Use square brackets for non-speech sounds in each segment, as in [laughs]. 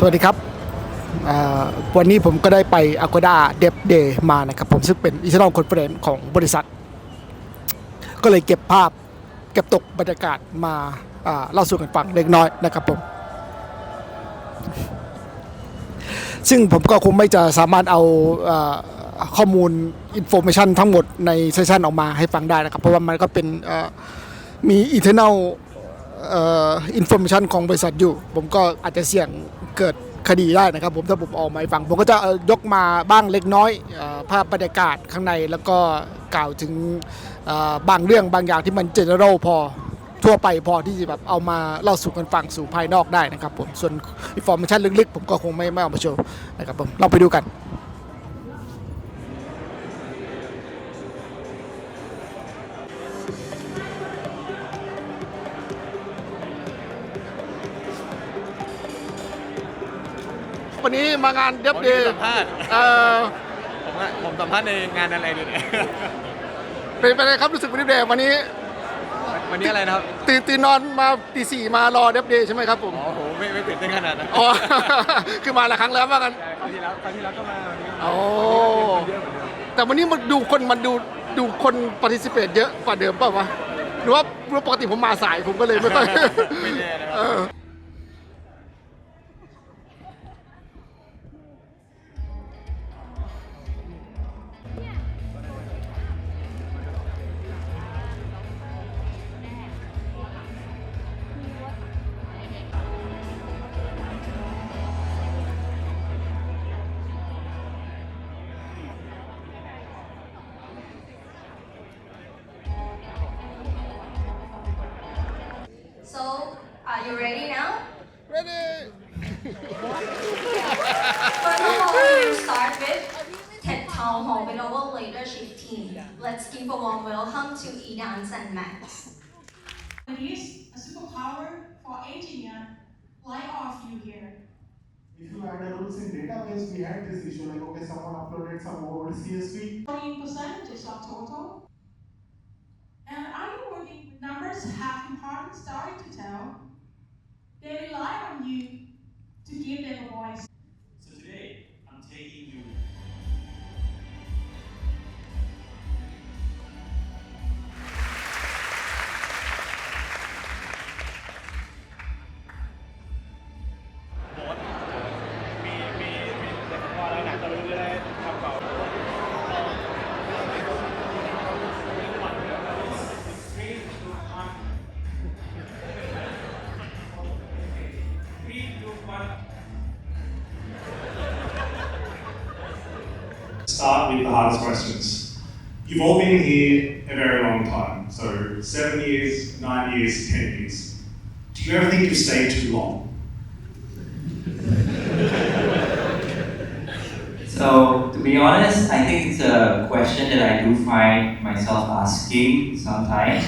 สวัสดีครับวันนี้ผมก็ได้ไป Agoda d e v Day มานะครับผมซึ่งเป็น Internal Conference ของบริษัท ก็เลยเก็บภาพเก็บตกบรรยากาศมาเล่าสู่กันฟังเล็กน้อยนะครับผม ซึ่งผมก็คงไม่จะสามารถเอาอข้อมูลอินโฟ a t ชันทั้งหมดในเซสชันออกมาให้ฟังได้นะครับ เพราะว่ามันก็เป็นเอ่อมี internal อินโฟ a t ชันของบริษัทอยู่ ผมก็อาจจะเสี่ยง เกิดคดีได้นะครับผมถ้าผมออกมาฟังผมก็จะเอ่อยกมาบ้างเล็กน้อยภาพบรรยากาศข้างในแล้วก็กล่าวถึงบางเรื่องบางอย่างที่มันเจเนอเรลพอทั่วไปพอที่จะแบบเอามาเล่าสู่กันฟังสู่ภายนอกได้นะครับผมส่วนอินโฟ a t ชันลึกๆ ผมก็คงไม่ไม่เอามาโชว์นะครับผมเราไปดูกัน วันนี้มางานเดฟผมเดจะย์สัมภาษณ์เอ่อผมอะผมสัมภาษณ์ในงานอะไรดีเนี่ยเป็นไปเลยครับรู้สึกวันเดฟเดย์วันนี้วันนี้อะไรนะครับตื่นตื่นนอนมาตีสี่มารอเดฟเดย์ใช่ไหมครับผมอ๋อโหไม่ไม่ตื่นเต้นขนาดนั้นอ๋อคือมาหลายครั้งแล้วว่ากันใช่ครั้งที่แล้วครั้งที่แล้วก็มาวันนี้โอ้เยอะเหมือนเดิมแต่วันนี้มันดูคนมันดูดูคนปฏิสิเปตเยอะกว่าเดิมเปล่าวะหรือว่าหรือว่าปกติผมมาสายผมก็เลยไม่ค่อยไม่แน่นะคเอรับ are you ready now? Ready First of all, we start with TED Town Hall with our leadership team. Let's give a warm welcome to Edans and Max. It is a superpower for engineer like all of you here. If you add a rules in database, we had this issue like, okay, someone uploaded some old CSV. In percentages of total. And are you working with numbers have important story to tell? They rely on you to give them a voice. Start with the hardest questions. You've all been here a very long time, so seven years, nine years, ten years. Do you ever think you've stayed too long? [laughs] So, to be honest, I think it's a question that I do find myself asking sometimes.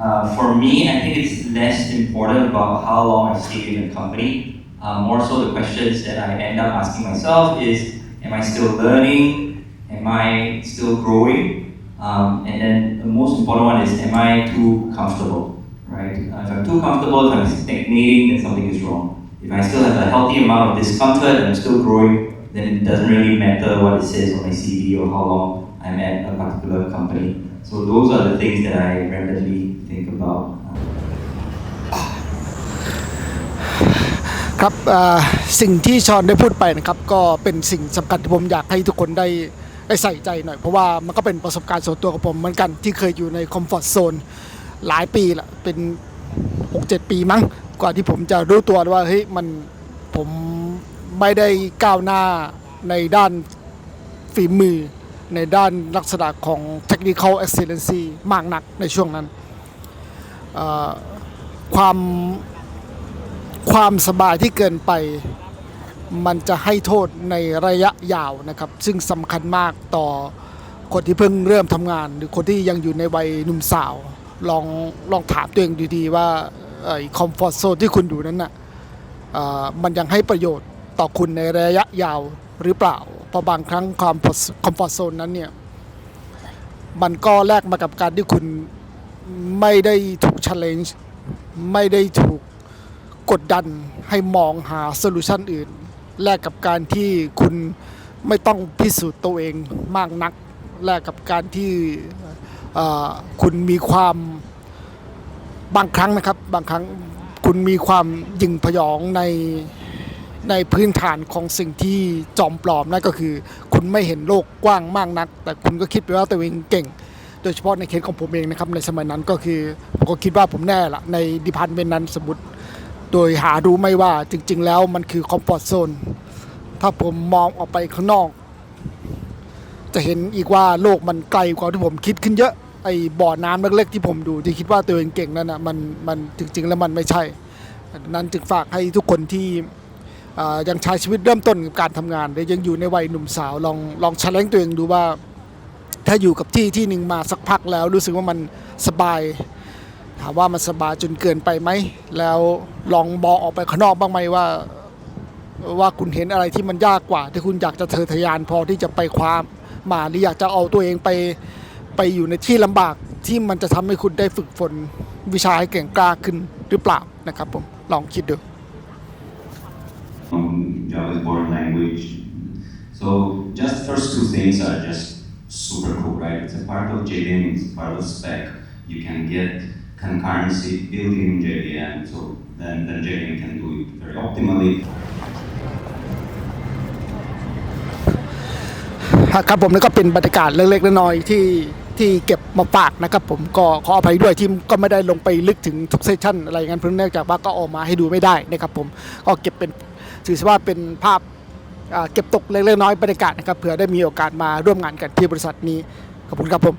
Uh, for me, I think it's less important about how long I stay in a company. Uh, more so, the questions that I end up asking myself is Am I still learning? Am I still growing? Um, and then the most important one is Am I too comfortable? Right? Uh, if I'm too comfortable, if I'm stagnating, then something is wrong. If I still have a healthy amount of discomfort and I'm still growing, then it doesn't really matter what it says on my CV or how long I'm at a particular company. So those are the things that I randomly think about. ครับสิ่งที่ชอนได้พูดไปนะครับ ก็เป็นสิ่งสำคัญที่ผมอยากให้ทุกคนได้ ใส่ใจหน่อย เพราะว่ามันก็เป็นประสบการณ์ส่วนตัวของผมเหมือนกันที่เคยอยู่ในคอมฟอร์ทโซนหลายปีละเป็น 6-7 ปีมั้งกว่าที่ผมจะรู้ตัวว่าเฮ้ยมันผมไม่ได้ก้าวหน้าในด้านฝีมือ ในด้านลักษณะของ technical excellency มากนักในช่วงนั้น ความความสบายที่เกินไป มันจะให้โทษในระยะยาวนะครับ ซึ่งสำคัญมากต่อคนที่เพิ่งเริ่มทำงาน หรือคนที่ยังอยู่ในวัยหนุ่มสาว ลองลองถามตัวเองดีๆว่าไอ้คอมฟอร์ทโซนที่คุณอยู่นั้นน่ะเอ่อมันยังให้ประโยชน์ต่อคุณในระยะยาวหรือเปล่า เพราะบางครั้งความคอมฟอร์ทโซนนั้นเนี่ย มันก็แลกมากับการที่คุณไม่ได้ถูก challenge ไม่ได้ถูกกดดันให้มองหาโซลูชันอื่น แลกกับการที่คุณไม่ต้องพิสูจน์ตัวเองมากนัก แลกกับการที่คุณมีความบางครั้งนะครับ บางครั้งคุณมีความยิงพยองในในพื้นฐานของสิ่งที่จอมปลอมนั่นก็คือ คุณไม่เห็นโลกกว้างมากนัก แต่คุณก็คิดไปว่าตัวเองเก่ง โดยเฉพาะในเคสของผมเองนะครับในสมัยนั้นก็คือผมก็คิดว่าผมแน่ละในดิพาร์ตเมนต์นั้นสมมติ โดยหารู้ไม่ว่าจริง ๆ แล้วมันคือคอมฟอร์ z โซน ถ้าผมมองออกไปข้างนอก จะเห็นอีกว่าโลกมันไกลกว่าที่ผมคิดขึ้นเยอะ ไอ้บ่อน้ำเล็กๆที่ผมดูที่คิดว่าตัวเองเก่งนั่นนะมันมันจริง ๆ แล้วมันไม่ใช่นั้นจึงฝากให้ทุกคนที่ยังใช้ชีวิตเริ่มต้นกับการทำงานและยังอยู่ในวัยหนุ่มสาวลองลองช l เลนตัวเองดูว่า ถ้าอยู่กับที่ที่หนึ่งมาสักพักแล้วรู้สึกว่ามันสบาย ถามว่ามันสบายจนเกินไปไหม แล้วลองมองออกไปข้างนอกบ้างไหมว่า ว่าคุณเห็นอะไรที่มันยากกว่า ที่คุณอยากจะเทอทะยานพอที่จะไปคว้ามาหรืออยากจะเอาตัวเองไปไปอยู่ในที่ลำบากที่มันจะทำให้คุณได้ฝึกฝนวิชาให้เก่งกล้าขึ้นหรือเปล่านะครับผมลองคิดดู um, Java's born language. So just first two things are just super cool, right? It's a part of JVM, it's part of spec. You can get concurrency built in JVM, so then, then JVM can do it very optimally. ครับผมนี่ก็เป็นบรรยากาศเล็กๆน้อยๆที่ที่เก็บมาฝากนะครับผมก็ขออภัยด้วยที่ก็ไม่ได้ลงไปลึกถึงทุกเซสชั่นอะไรอย่างนั้นเพราะเนื่องจากว่าก็ออกมาให้ดูไม่ได้นะครับผมก็เก็บเป็นถือว่าเป็นภาพเก็บตกเล็กๆน้อยบรรยากาศนะครับเผื่อได้มีโอกาสมาร่วมงานกันที่บริษัทนี้ขอบคุณครับผม